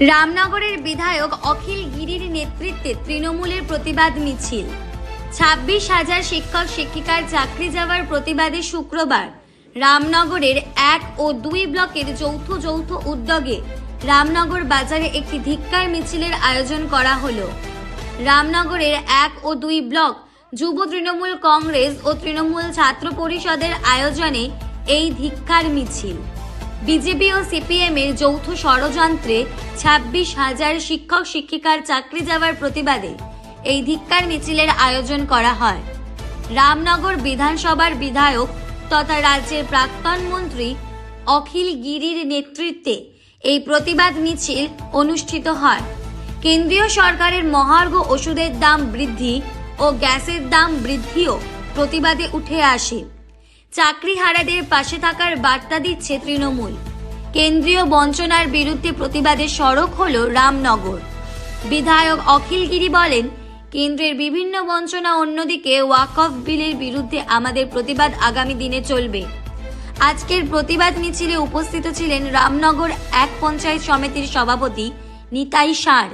রামনগরের বিধায়ক অখিল গিরির নেতৃত্বে তৃণমূলের প্রতিবাদ মিছিল। ছাব্বিশ হাজার শিক্ষক শিক্ষিকার চাকরি যাওয়ার প্রতিবাদে শুক্রবার রামনগরের এক ও দুই ব্লকের যৌথ যৌথ উদ্যোগে রামনগর বাজারে একটি ধিক্কার মিছিলের আয়োজন করা হলো। রামনগরের এক ও দুই ব্লক যুব তৃণমূল কংগ্রেস ও তৃণমূল ছাত্র পরিষদের আয়োজনে এই ধিক্কার মিছিল। বিজেপি ও সিপিএম এর যৌথ ষড়যন্ত্রে ছাব্বিশ হাজার শিক্ষক শিক্ষিকার চাকরি যাওয়ার প্রতিবাদে এই ধিক্কার মিছিলের আয়োজন করা হয়। রামনগর বিধানসভার বিধায়ক তথা রাজ্যের প্রাক্তন মন্ত্রী অখিল গিরির নেতৃত্বে এই প্রতিবাদ মিছিল অনুষ্ঠিত হয়। কেন্দ্রীয় সরকারের মহার্ঘ ওষুধের দাম বৃদ্ধি ও গ্যাসের দাম বৃদ্ধিও প্রতিবাদে উঠে আসে। চাকরিহারাদের পাশে থাকার বার্তা দিচ্ছে তৃণমূল। কেন্দ্রীয় বঞ্চনার বিরুদ্ধে প্রতিবাদে সড়ক হল রামনগর। বিধায়ক অখিল গিরি বলেন, কেন্দ্রের বিভিন্ন বঞ্চনা অন্যদিকে ওয়াকফ বিলের বিরুদ্ধে আমাদের প্রতিবাদ আগামী দিনে চলবে। আজকের প্রতিবাদ মিছিলে উপস্থিত ছিলেন রামনগর এক পঞ্চায়েত সমিতির সভাপতি নিতাই সার।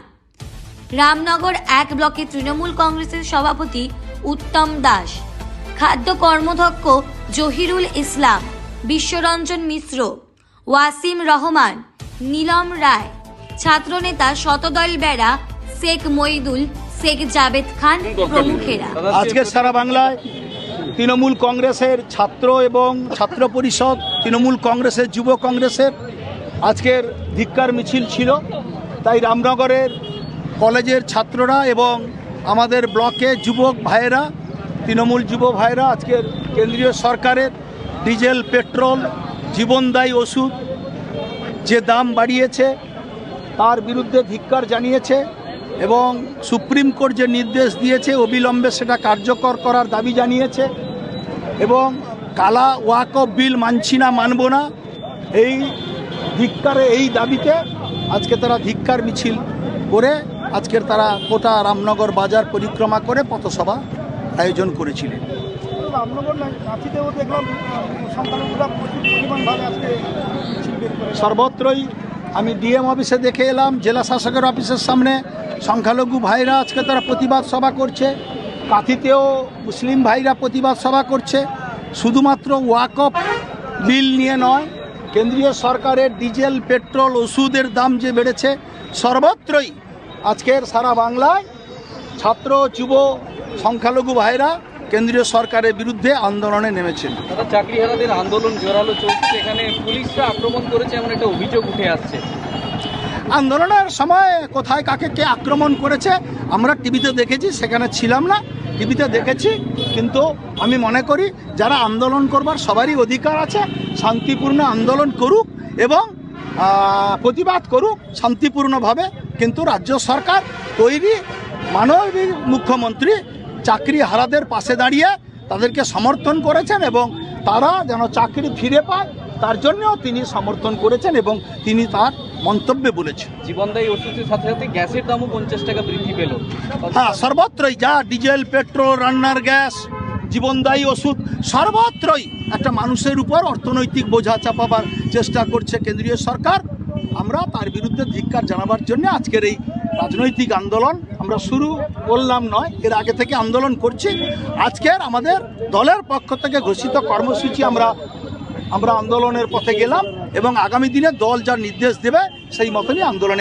রামনগর এক ব্লকে তৃণমূল কংগ্রেসের সভাপতি উত্তম দাস। খাদ্য কর্মধ্যক্ষ জহিরুল ইসলাম, বিশ্বরঞ্জন মিশ্র, ওয়াসিম রহমান, নীলম রায়, ছাত্রনেতা শতদল বেড়া, শেখ মইদুল শেখ জাবেদ খান প্রমুখেরা। আজকে সারা বাংলায় তৃণমূল কংগ্রেসের ছাত্র এবং ছাত্র পরিষদ, তৃণমূল কংগ্রেসের যুব কংগ্রেসের আজকের ধিক্কার মিছিল ছিল। তাই রামনগরের কলেজের ছাত্ররা এবং আমাদের ব্লকে যুবক ভাইয়েরা তৃণমূল যুব ভাইয়েরা আজকের কেন্দ্রীয় সরকারের ডিজেল, পেট্রোল, জীবনদায়ী ওষুধ যে দাম বাড়িয়েছে তার বিরুদ্ধে ধিক্কার জানিয়েছে এবং সুপ্রিম কোর্ট যে নির্দেশ দিয়েছে অবিলম্বে সেটা কার্যকর করার দাবি জানিয়েছে এবং কালা ওয়াক অফ বিল মানছি না, মানব না, এই ধিক্কারে, এই দাবিতে আজকে তারা ধিক্কার মিছিল করে আজকের তারা কোটা রামনগর বাজার পরিক্রমা করে পথসভা আয়োজন করেছিলেন। সর্বত্রই আমি ডিএম অফিসে দেখে এলাম জেলা শাসকের অফিসের সামনে সংখ্যালঘু ভাইরা আজকে তারা প্রতিবাদ সভা করছে। কাঁথিতেও মুসলিম ভাইরা প্রতিবাদ সভা করছে। শুধুমাত্র ওয়াকফ বিল নিয়ে নয় কেন্দ্রীয় সরকারের ডিজেল পেট্রোল ওষুধের দাম যে বেড়েছে সর্বত্রই আজকের সারা বাংলায় ছাত্র যুব সংখ্যালঘু ভাইরা কেন্দ্রীয় সরকারের বিরুদ্ধে আন্দোলনে নেমেছেন। চাকরিহারাদের আন্দোলন জোরালো চলছে। এখানে পুলিশরা আক্রমণ করেছে এমন একটা অভিযোগ উঠে আসছে। আন্দোলনের সময় কোথায় কাকে কে আক্রমণ করেছে আমরা টিভিতে দেখেছি সেখানে ছিলাম না টিভিতে দেখেছি। কিন্তু আমি মনে করি যারা আন্দোলন করবার সবারই অধিকার আছে শান্তিপূর্ণ আন্দোলন করুক এবং প্রতিবাদ করুক শান্তিপূর্ণভাবে কিন্তু রাজ্য সরকার তৈরি মাননীয় মুখ্যমন্ত্রী চাকরি হারাদের পাশে দাঁড়িয়ে তাদেরকে সমর্থন করেছেন এবং তারা যেন চাকরি ফিরে পায় তার জন্যও তিনি সমর্থন করেছেন এবং তিনি তার মন্তব্যে বলেছেন। জীবনদায়ী ওষুধের সাথে সাথে গ্যাসের দামও পঞ্চাশ টাকা বৃদ্ধি পেল। হ্যাঁ সর্বত্রই যা ডিজেল পেট্রোল রান্নার গ্যাস জীবনদায়ী ওষুধ সর্বত্রই একটা মানুষের উপর অর্থনৈতিক বোঝা চাপাবার চেষ্টা করছে কেন্দ্রীয় সরকার। আমরা তার বিরুদ্ধে ধিক্কার জানাবার জন্য আজকের এই রাজনৈতিক আন্দোলন আমরা শুরু করলাম নয়, এর আগে থেকে আন্দোলন করছি। আজকের আমাদের দলের পক্ষ থেকে ঘোষিত কর্মসূচি আমরা আমরা আন্দোলনের পথে গেলাম এবং আগামী দিনে দল যা নির্দেশ দেবে সেই মতনই আন্দোলনে